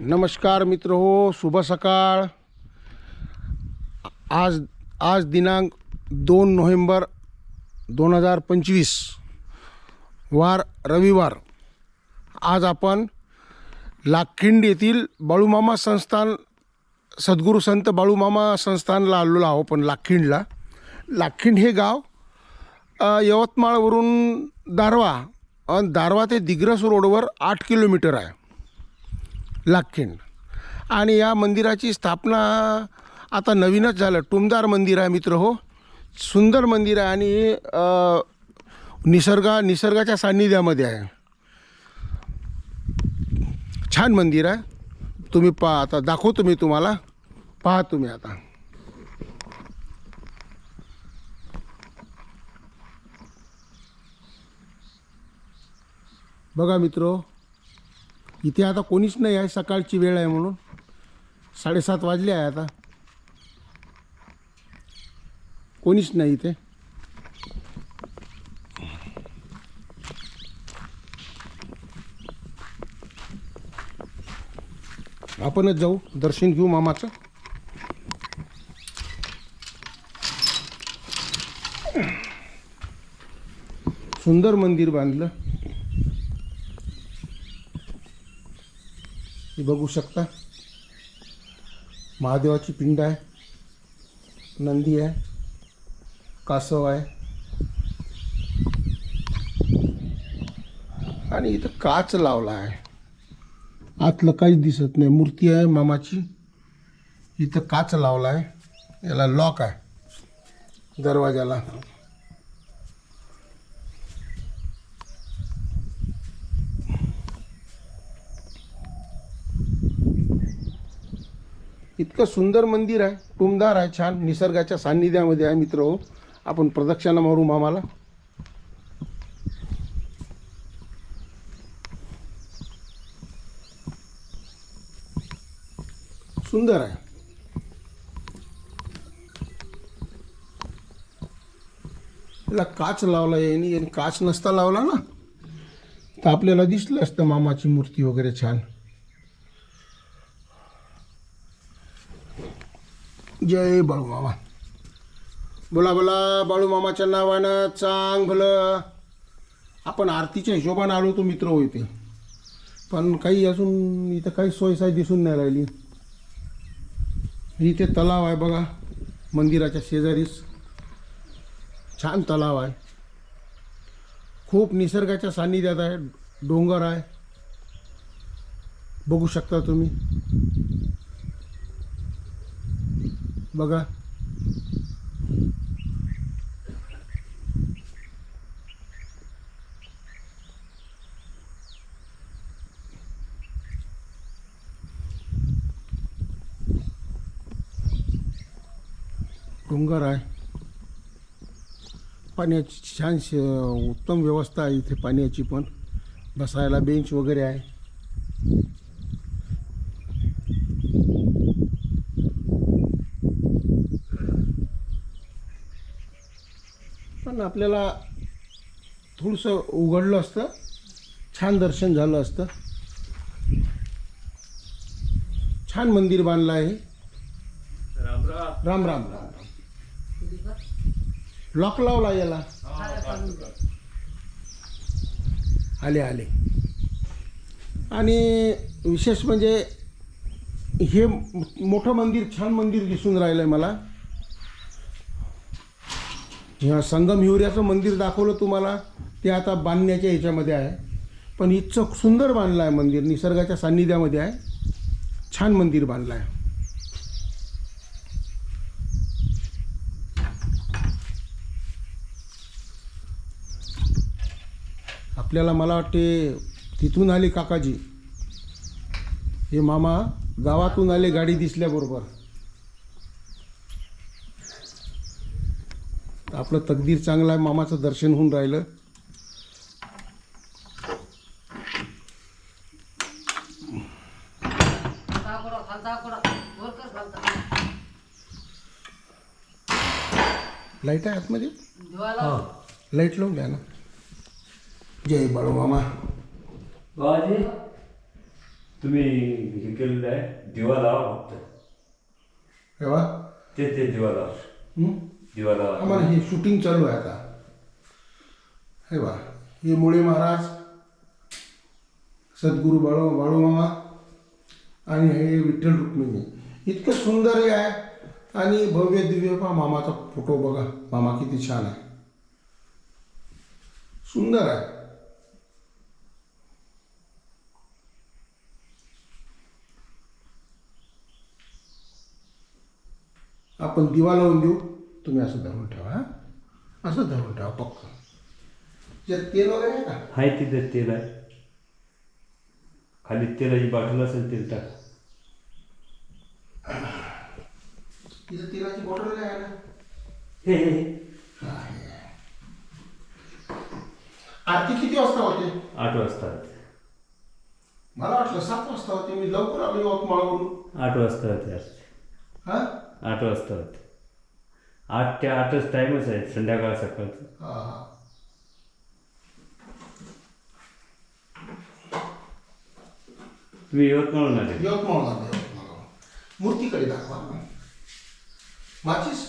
नमस्कार मित्र हो शुभ सकाळ. आज आज दिनांक दोन नोव्हेंबर दोन हजार पंचवीस वार रविवार. आज आपण लाखिंड येथील बाळूमामा संस्थान सद्गुरू संत बाळूमामा संस्थानला आलेलो आहो पण लाखिंडला लाखिंड हे गाव यवतमाळवरून दारवा आणि दारवा ते दिग्रस रोडवर आठ किलोमीटर आहे. लाखिंड आणि या मंदिराची स्थापना आता नवीनच झालं. टुमदार मंदिर आहे मित्र हो. सुंदर मंदिर आहे आणि निसर्गा निसर्गाच्या सान्निध्यामध्ये आहे. छान मंदिर आहे. तुम्ही पहा आता दाखवतो मी तुम्हाला. पहा तुम्ही आता. बघा मित्र हो. इथे आता कोणीच नाही आहे सकाळची वेळ आहे म्हणून. साडेसात वाजले आहे आता. कोणीच नाही इथे. आपणच जाऊ दर्शन घेऊ मामाचं. सुंदर मंदिर बांधलं. हे बघू शकता. महादेवाची पिंड आहे. नंदी आहे. कासव आहे. आणि इथं काच लावला आहे. आतलं काहीच दिसत नाही. मूर्ती आहे मामाची. इथं काच लावला आहे. याला लॉक आहे. दरवाजाला. इतकं सुंदर मंदिर आहे. टुमदार आहे छान. निसर्गाच्या सान्निध्यामध्ये आहे मित्र. हो आपण प्रदक्षिणा मारू मामाला. सुंदर आहे. याला काच लावला यांनी. याने काच नसता लावला ना? तर आपल्याला दिसलं असतं मामाची मूर्ती वगैरे छान. जय बाळूमामा बोला बोला बाळूमामाच्या नावानं चांग भलं. आपण आरतीच्या हिशोबानं आलो तो मित्र हो इथे. पण काही अजून इथं काही सोयसाय दिसून नाही राहिली. इथे तलाव आहे बघा मंदिराच्या शेजारीच. छान तलाव आहे. खूप निसर्गाच्या सान्निध्यात आहे डोंगर आहे. बघू शकता तुम्ही. बघा. डोंगर आहे. पाण्याची छान श उत्तम व्यवस्था आहे इथे पाण्याची पण. बसायला बेंच वगैरे आहे. आपल्याला थोडंसं उघडलं असतं. छान दर्शन झालं असतं. छान मंदिर बांधलं आहे. राम राम. राम राम लॉक लावला याला. आले आले. आणि विशेष म्हणजे हे मोठं मंदिर छान मंदिर दिसून राहिलं आहे मला. ह्या संगम हिवऱ्याचं मंदिर दाखवलं तुम्हाला ते आता बांधण्याच्या ह्याच्यामध्ये आहे. पण इतकं सुंदर बांधलं आहे मंदिर निसर्गाच्या सान्निध्यामध्ये आहे. छान मंदिर बांधलं आहे. आपल्याला मला वाटते तिथून आले काकाजी. हे मामा गावातून आले गाडी दिसल्याबरोबर. आपलं तकदीर चांगलं आहे मामाचं दर्शन होऊन राहिलं. लाइट आहे आतमध्ये? लाइट लावून द्या ना. जय बाळू मामा. बाबाजी तुम्ही हे केलेलं आहे दिवा लावा फक्त. हे बा ते ते? दिवा लावा. आम्हाला हे शूटिंग चालू आहे आता. हे बा हे मुळे महाराज सद्गुरू बाळू मामा आणि हे विठ्ठल रुक्मिणी. इतकं सुंदर हे आहे. आणि भव्य दिव्य पहा मामाचा फोटो बघा. मामा किती छान आहे. सुंदर आहे. आपण दिवा लावून देऊ. तुम्ही असं धरून ठेवा हा? असं धरून ठेवा पक्क. तेल वगैरे आहे का? हाय तिथे तेल आहे. खाली तेलाची बाटल असेल तेल टाक. तिथं तेलाची बॉटल आहे ना? हे हे हे. आरती किती वाजता होते? आठ वाजता मला वाटलं सात वाजता होते. मी लवकर आलो यवतमाळवरून. आठ वाजता होते आज. हा? आठ वाजता होते. आठ ते आठच टाईमच आहे संध्याकाळ सकाळचं हा हा. तुम्ही यवतमाळून आले. यवतमाळ यवतमाळ मूर्तीकडे दाखवा. माचीस?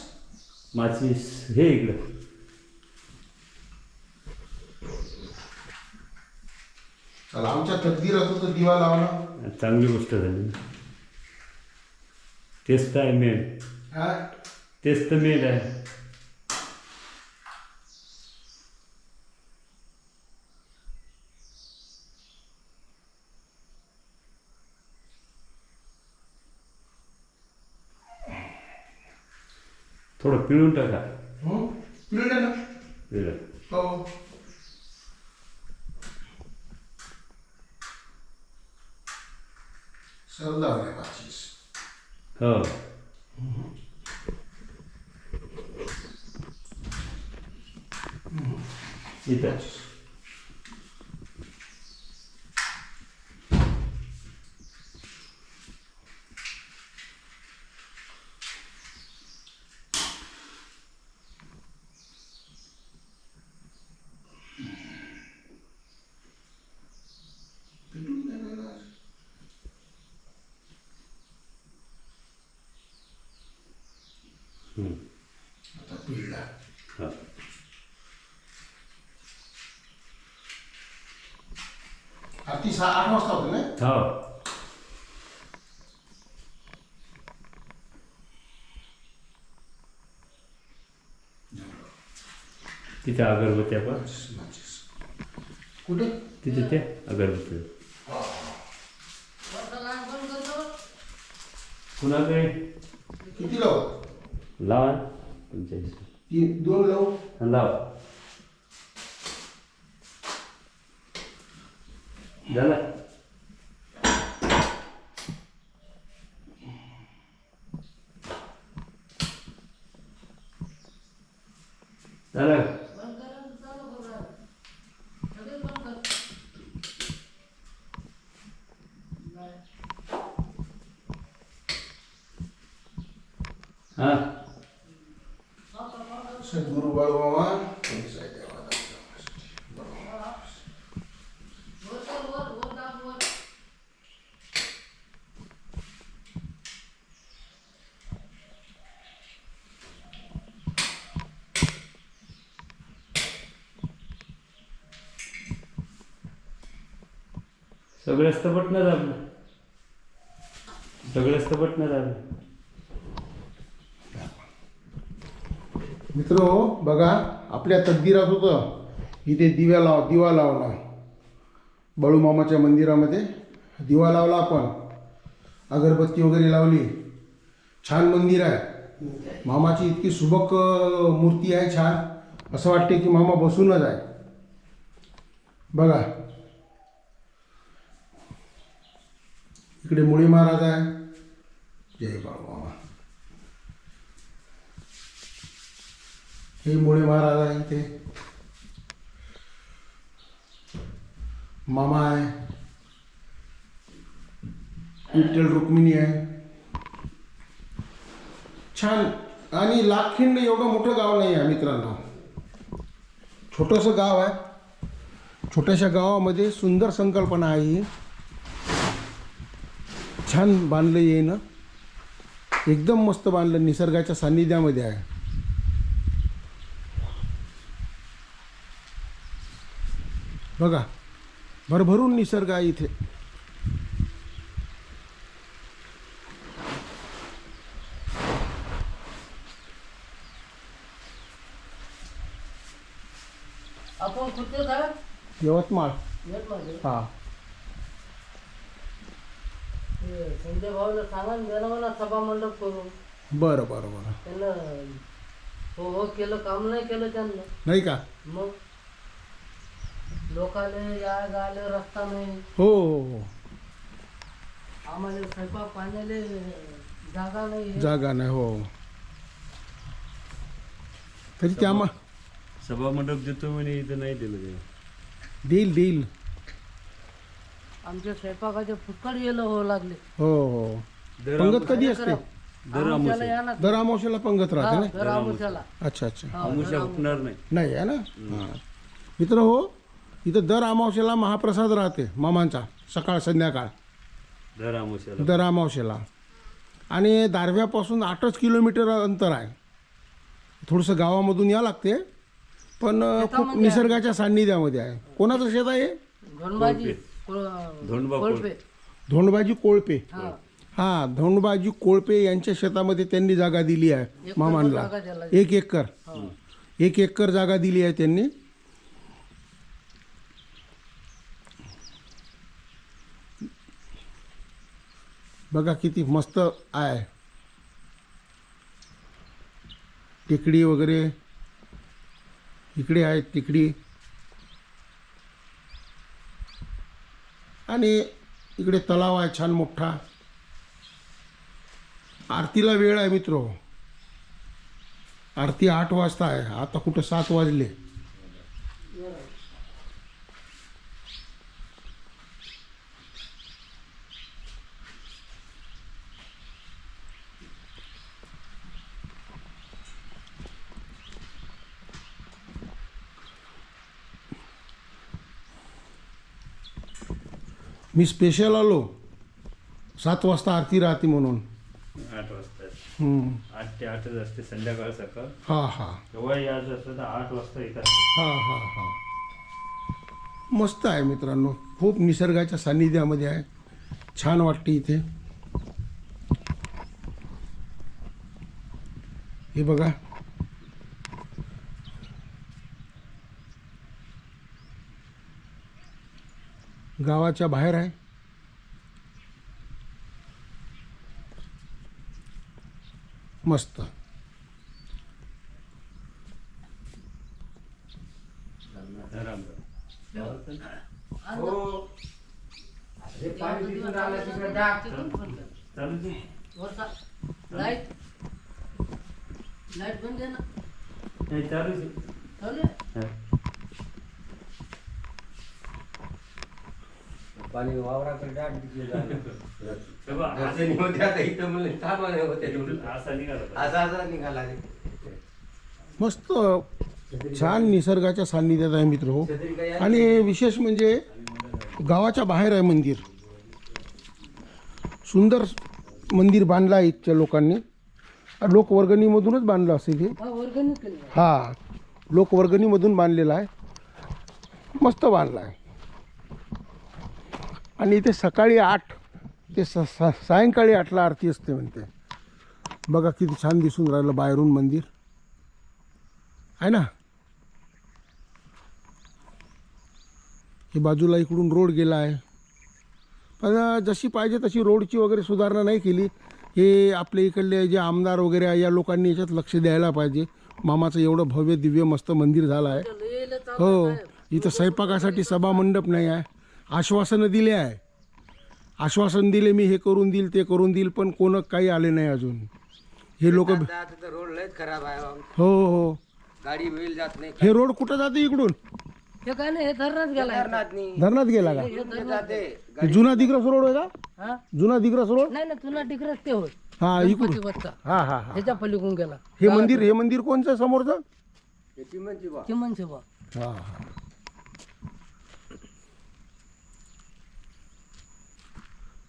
माचीस हे इकडं. चला आमच्या तकदीरात होतं दिवा लावणं चांगली गोष्ट झाली. तेच तर आहे मेन. हा? तेच तर मेन आहे थोडं पिळून टाका हं? पिळलं ना Ideš. सहा आठ वाजता होते ना हो तिथे अगरबत्त्या पण कुठे तिथे ते अगरबत्ती कुणाकडे किती लावू लावा तुमच्या इथे. तीन दोन लावू लावा झाला. झालं. हा. सद्गुरू बाळूमामा यांनी सगळंच तर बटणं दाबलं सगळंच तर बटणं दाबलं मित्र बघा आपल्या तकदीरात होतं. इथे दिव्या लाव दिवा लावला. बाळूमामाच्या मंदिरामध्ये दिवा लावला आपण. अगरबत्ती वगैरे लावली. छान मंदिर आहे. मामाची इतकी सुबक मूर्ती आहे छान. असं वाटते की मामा बसूनच आहे. बघा. इकडे मुळी महाराज आहे. जय बाळूमामा हे मुळे महाराज आहे इथे. मामा आहे. विठ्ठल रुक्मिणी आहे. छान. आणि लाखिंड एवढं मोठं गाव नाही आहे मित्रांनो. छोटंसं गाव आहे. छोट्याशा गावामध्ये सुंदर संकल्पना आहे ही. छान बांधलं आहे ना एकदम मस्त बांधलं निसर्गाच्या सान्निध्यामध्ये आहे. बघा भरभरून निसर्ग आहे इथे. आपण कुठे साहेब यवतमाळ. हा. संजय भाऊला सांगा ना जरा मला सभा मंडप करू बरं बरं बरं. त्यांना हो हो केलं काम नाही केलं त्यांना. नाही का? मग? लोकाले या गाले रस्ता नाही. हो हो हो. आम्हाला स्वयंपाक पाण्याले जागा नाही. जागा नाही हो तरी त्या मा सभा मंडप देतो म्हणे इथं नाही दिलं ते. देईल देईल. आमच्या स्वयंपाकाचे फुटकड गेलं हो लागले. हो हो. पंगत कधी असते? दर आमुष्याला या ना दर अमावश्याला पंगत राहते हा, ना? दर अच्छा अच्छा. हा, नाही. नाही आहे ना? हां. मित्र हो इथं दर अमावस्याला महाप्रसाद राहते मामांचा सकाळ संध्याकाळ. दर अमावस्याला आणि दारव्यापासून आठच किलोमीटर अंतर आहे. थोडंसं गावामधून या लागते पण अं, खूप निसर्गाच्या सान्निध्यामध्ये आहे. कोणाचं शेत आहे? धोंडबा कोळपे. धोंडबाजी कोळपे. हा. हा धोंडबाजी कोळपे यांच्या शेतामध्ये त्यांनी जागा दिली आहे मामांना जागा त्याला एक एकर. एक एकर जागा दिली आहे त्यांनी. बघा किती मस्त आहे. टेकडी वगैरे. इकडे आहे टेकडी. आणि इकडे तलाव आहे छान मोठा. आरतीला वेळ आहे मित्र. आरती आठ वाजता आहे. आता कुठं सात वाजले. मी स्पेशल आलो. सात वाजता आरती राहते म्हणून. आठ वाजता. हम्म. आठ ते आठच असते संध्याकाळ सकाळ. हा हा. केव्हा यायचं असतं तर आठ वाजता येतात. हा हा हा. मस्त आहे मित्रांनो. खूप निसर्गाच्या सान्निध्यामध्ये आहे. छान वाटते इथे. हे बघा. गावाच्या बाहेर आहे मस्त चालू दे. लाइट लाइट बंद आहे ना नाही चालूच आहे. चालू आहे? पाणी वावराकडे आता इथं म्हणले होते असा निघाला. असा असा निघाला रे मस्त छान निसर्गाच्या सान्निध्यात आहे मित्र हो. आणि विशेष म्हणजे गावाच्या बाहेर आहे मंदिर. सुंदर मंदिर बांधलं आहे इथच्या लोकांनी. लोकवर्गणीमधूनच बांधलं असेल हे. हा हा लोकवर्गणीमधून बांधलेला आहे. मस्त बांधला आहे. आणि इथे सकाळी आठ ते स स- सायंकाळी आठला आरती असते म्हणते. बघा किती छान दिसून राहिलं बाहेरून मंदिर. आहे ना? हे बाजूला इकडून रोड गेला आहे. पण जशी पाहिजे तशी रोडची वगैरे सुधारणा नाही केली. हे आपल्या इकडले जे आमदार वगैरे आहे या लोकांनी याच्यात लक्ष द्यायला पाहिजे. मामाचं एवढं भव्य दिव्य मस्त मंदिर झालं आहे. हो. इथं स्वयंपाकासाठी सभा मंडप नाही आहे. आश्वासनं दिले आहे. आश्वासन दिले मी हे करून देईल ते करून देईल पण कोण काही आले नाही अजून. हे लोक हो रोड लयच खराब आहे बाबा. हो गाडी वेळ जात नाही हे रोड कुठं जाते इकडून? हे काय नाही हे धरणात गेला करणार नाही. धरणात गेला का? जाते. हे जुना दिग्रस रोड आहे का? हा? जुना दिग्रस रोड? नाही ना तुला डिग्रस ते होय. हा इकडून. हा हा हा. ह्याच्या पलीकडून गेला. हे मंदिर हे मंदिर कोणचं समोरचं? याची म्हणजे बा. चिमन सेवा हा हा.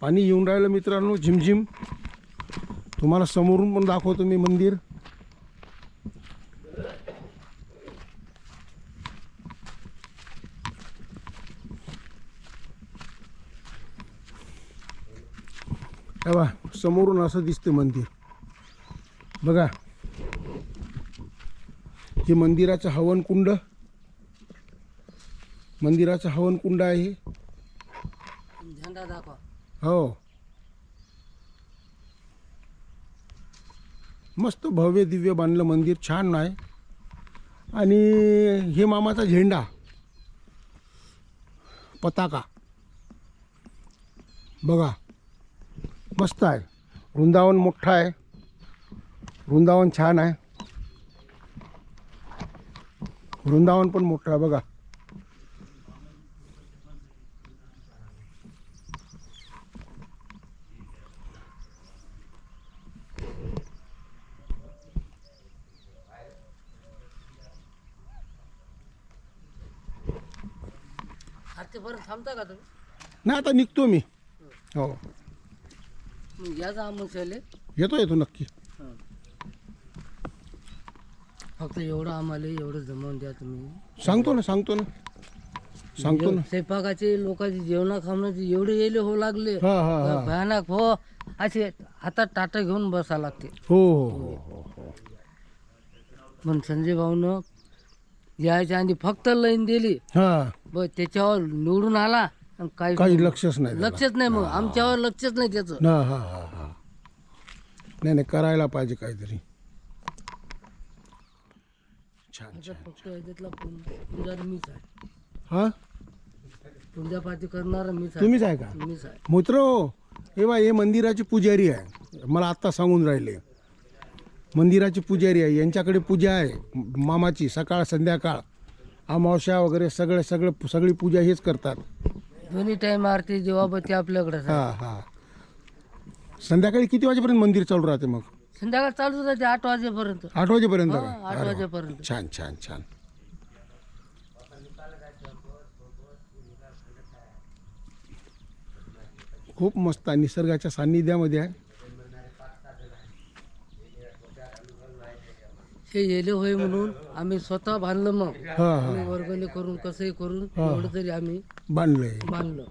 पाणी येऊन राहिलं मित्रांनो झिमझिम. तुम्हाला समोरून पण दाखवतो मी मंदिर. बा समोरून असं दिसते मंदिर. बघा. हे मंदिराचं हवनकुंड. मंदिराचं हवनकुंड आहे. झेंडा दाखवा. हो. मस्त भव्य दिव्य बांधलं मंदिर छान आहे. आणि हे मामाचा झेंडा. पताका. बघा. मस्त आहे. वृंदावन मोठं आहे. वृंदावन छान आहे. वृंदावन पण मोठं आहे बघा. आरतीपर्यंत थांबता का तुम्ही? नाही आता निघतो मी. हो. मग आमच्याले येतो येतो नक्की. फक्त एवढं आम्हाला एवढं जमवून द्या तुम्ही. सांगतो ना सांगतो ना. सांगतो ना. स्वयंपाकाचे लोकांचे जेवणा खावण्याचे एवढे येले हो लागले. हा हा हा. भयानक हो. असे हातात टाटा घेऊन बसा लागते. हो हो हो हो. पण संजय भाऊनं यायच्या आधी फक्त लाईन दिली. हा. ब त्याच्यावर निवडून आला आणि काही काही लक्षच नाही त्याला. लक्षच नाही मग. आमच्यावर लक्षच नाही त्याचं. ना हा हा हा. नाही नाही करायला पाहिजे काहीतरी. छान आता फक्त याच्यातला पुं- पुंजारी मीच आहे. हा? पूजापाती करणारा मीच आहे. तुम्हीच आहे का? मीच आहे. मित्र हे बा हे मंदिराचे पुजारी आहे. मला आत्ता सांगून राहिले. मंदिराचे पुजारी आहे. यांच्याकडे पूजा आहे. मामाची सकाळ संध्याकाळ. अमावस्या वगैरे सगळे सगळे सगळी पूजा हेच करतात. दोन्ही टाइम आरती जेव्हा आपल्याकडेच आहे हा हा. संध्याकाळी किती वाजेपर्यंत मंदिर चालू राहते मग? संध्याकाळ चालू राहते आठ वाजेपर्यंत. आठ वाजेपर्यंत हा, का? आठ अरे वा. वाजेपर्यंत छान छान छान. खूप मस्त आहे निसर्गाच्या सान्निध्यामध्ये आहे. हे येले होय म्हणून आम्ही स्वतः बांधलं मग. हा हा. आम्ही वर्गणी करून कसंही करून एवढं तरी आम्ही बांधलंय. बांधलं.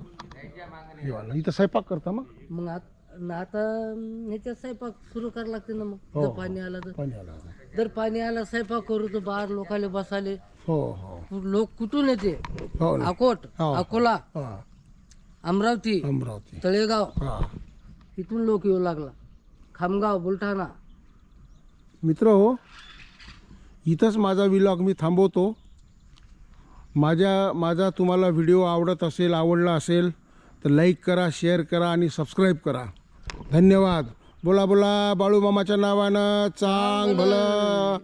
हे वालं. इथं स्वयंपाक करता मग? मग आत- न आता अं, ह्याच्यात स्वयंपाक सुरू करायला लागते ना मग. हो. जर पाणी आलं तर. पाणी आलं. जर पाणी आलं स्वयंपाक करू तर बाहेर लोकाले बसाले हो हो. लोक कुठून येते? हो ना अकोट हो. अकोला हा. अमरावती अमरावती. तळेगाव. हा. इथून लोक येऊ लागला. खामगाव बुलढाणा. मित्र हो? इथंच माझा विलॉग मी थांबवतो. माझ्या माझा तुम्हाला व्हिडिओ आवडत असेल आवडला असेल तर लाईक करा शेअर करा आणि सबस्क्राईब करा. धन्यवाद. बोला बोला बाळूमामाच्या नावानं चांग भलं